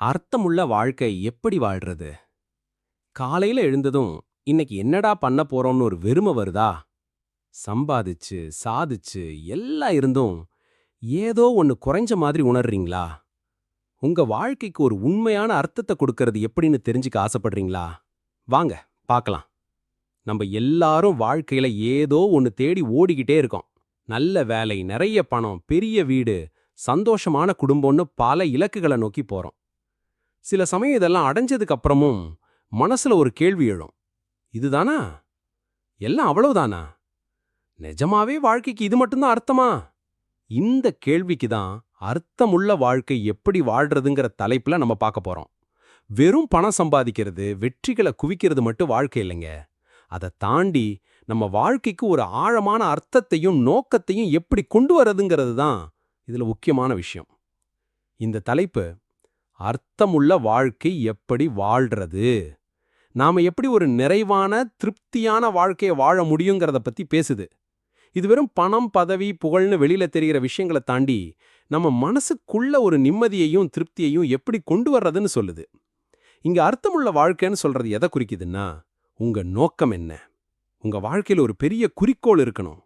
அர்த்தமுள்ள வாழ்க்கை எப்படி வாழ்றது? காலையில எழுந்ததும் இன்னைக்கு என்னடா பண்ண போறோம்னு ஒரு வெறுமை வருதா? சம்பாதிச்சு சாதிச்சு எல்லாம் இருந்தும் ஏதோ ஒன்னு குறைஞ்ச மாதிரி உணர்றீங்களா? உங்க வாழ்க்கைக்கு ஒரு உண்மையான அர்த்தத்தை கொடுக்கறது எப்படின்னு தெரிஞ்சுக்க ஆசைப்படுறீங்களா? வாங்க பார்க்கலாம். நம்ம எல்லாரும் வாழ்க்கையில ஏதோ ஒன்னு தேடி ஓடிக்கிட்டே இருக்கோம். நல்ல வேலை நிறைய பணம் பெரிய வீடு சந்தோஷமான குடும்பம்னு பல இலக்குகளை நோக்கி போறோம். சில சமயம் இதெல்லாம் அடைஞ்சதுக்கு அப்புறமும் மனசுல ஒரு கேள்வி எழும். இதுதானா? எல்லாம் அவ்வளவுதானா? நிஜமாவே வாழ்க்கைக்கு இது மட்டும்தான் அர்த்தமா? இந்த கேள்விக்கு தான் அர்த்தமுள்ள வாழ்க்கை எப்படி வாழ்றதுங்கிற தலைப்புல நம்ம பார்க்க போறோம். வெறும் பணம் சம்பாதிக்கிறது வெற்றிகளை குவிக்கிறது மட்டும் வாழ்க்கை இல்லைங்க. அதை தாண்டி நம்ம வாழ்க்கைக்கு ஒரு ஆழமான அர்த்தத்தையும் நோக்கத்தையும் எப்படி கொண்டு வர்றதுங்கிறது தான் இதுல முக்கியமான விஷயம். இந்த தலைப்பு அர்த்தமுள்ள வாழ்க்கை எப்படி வாழ்றது? நாம எப்படி ஒரு நிறைவான திருப்தியான வாழ்க்கையை வாழ முடியுங்கிறத பத்தி பேசுது. இது வெறும் பணம் பதவி புகழ்னு வெளியில தெரிகிற விஷயங்களை தாண்டி நம்ம மனசுக்குள்ள ஒரு நிம்மதியையும் திருப்தியையும் எப்படி கொண்டு வர்றதுன்னு சொல்லுது. இங்க அர்த்தமுள்ள வாழ்க்கைன்னு சொல்றது எதை குறிக்குதுன்னா உங்க நோக்கம் என்ன? உங்க வாழ்க்கையில ஒரு பெரிய குறிக்கோள் இருக்கணும்.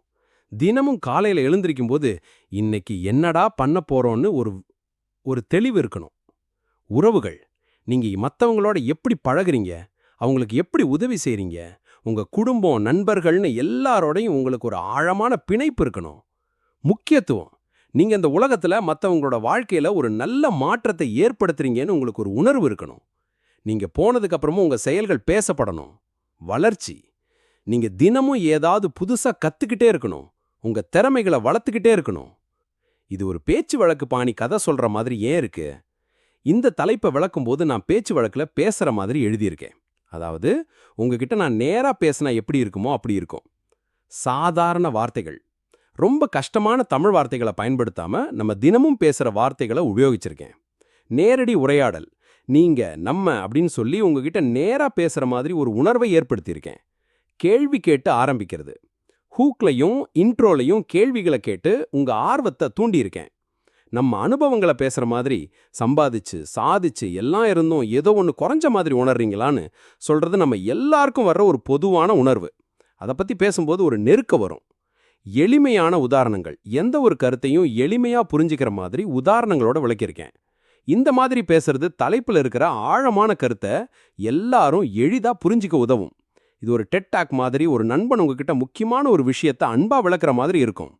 தினமும் காலையில் எழுந்திருக்கும் போது இன்னைக்கு என்னடா பண்ண போறோம்னு ஒரு ஒரு தெளிவு இருக்கணும். உறவுகள். நீங்க மத்தவங்களோட எப்படி பழகுறீங்க? அவங்களுக்கு எப்படி உதவி செய்கிறீங்க உங்க குடும்பம் நண்பர்கள்னு எல்லாரோடையும் உங்களுக்கு ஒரு ஆழமான பிணைப்பு இருக்கணும். முக்கியத்துவம். நீங்க இந்த உலகத்துல மத்தவங்களோட வாழ்க்கையில ஒரு நல்ல மாற்றத்தை ஏற்படுத்துறீங்கன்னு உங்களுக்கு ஒரு உணர்வு இருக்கணும். நீங்க போனதுக்கு உங்கள் உங்க செயல்கள் பேசப்படணும். வளர்ச்சி. நீங்க தினமும் ஏதாவது புதுசா கத்துக்கிட்டே இருக்கணும். உங்க திறமைகளை வளர்த்துக்கிட்டே இருக்கணும். இது ஒரு பேச்சு வழக்கு பாணி கதை சொல்ற மாதிரி ஏன் இருக்கு? இந்த தலைப்பை விளக்கும்போது நான் பேச்சு வழக்குல பேசுற மாதிரி எழுதியிருக்கேன். அதாவது உங்ககிட்ட நான் நேரா பேசினா எப்படி இருக்குமோ அப்படி இருக்கும். சாதாரண வார்த்தைகள். ரொம்ப கஷ்டமான தமிழ் வார்த்தைகளை பயன்படுத்தாம நம்ம தினமும் பேசுற வார்த்தைகளை உபயோகிச்சிருக்கேன். நேரடி உரையாடல். நீங்க நம்ம அப்படின்னு சொல்லி உங்ககிட்ட நேரா பேசுற மாதிரி ஒரு உணர்வை ஏற்படுத்தியிருக்கேன். கேள்வி கேட்டு ஆரம்பிக்கிறது. ஹூக்லையும் இன்ட்ரோலையும் கேள்விகளை கேட்டு உங்க ஆர்வத்தை தூண்டியிருக்கேன். நம்ம அனுபவங்களை பேசுகிற மாதிரி சம்பாதிச்சு சாதிச்சு எல்லாம் இருந்தும் ஏதோ ஒன்று குறைஞ்ச மாதிரி உணர்றீங்களான்னு சொல்கிறது நம்ம எல்லாருக்கும் வர்ற ஒரு பொதுவான உணர்வு. அதை பற்றி பேசும்போது ஒரு நெருக்க வரும். எளிமையான உதாரணங்கள். எந்த ஒரு கருத்தையும் எளிமையாக புரிஞ்சுக்கிற மாதிரி உதாரணங்களோட விளக்கியிருக்கேன். இந்த மாதிரி பேசுறது தலைப்பில் இருக்கிற ஆழமான கருத்தை எல்லாரும் எளிதாக புரிஞ்சிக்க உதவும். இது ஒரு டெட்டாக் மாதிரி ஒரு நண்பன் உங்ககிட்ட முக்கியமான ஒரு விஷயத்தை அன்பா விளக்குற மாதிரி இருக்கும்.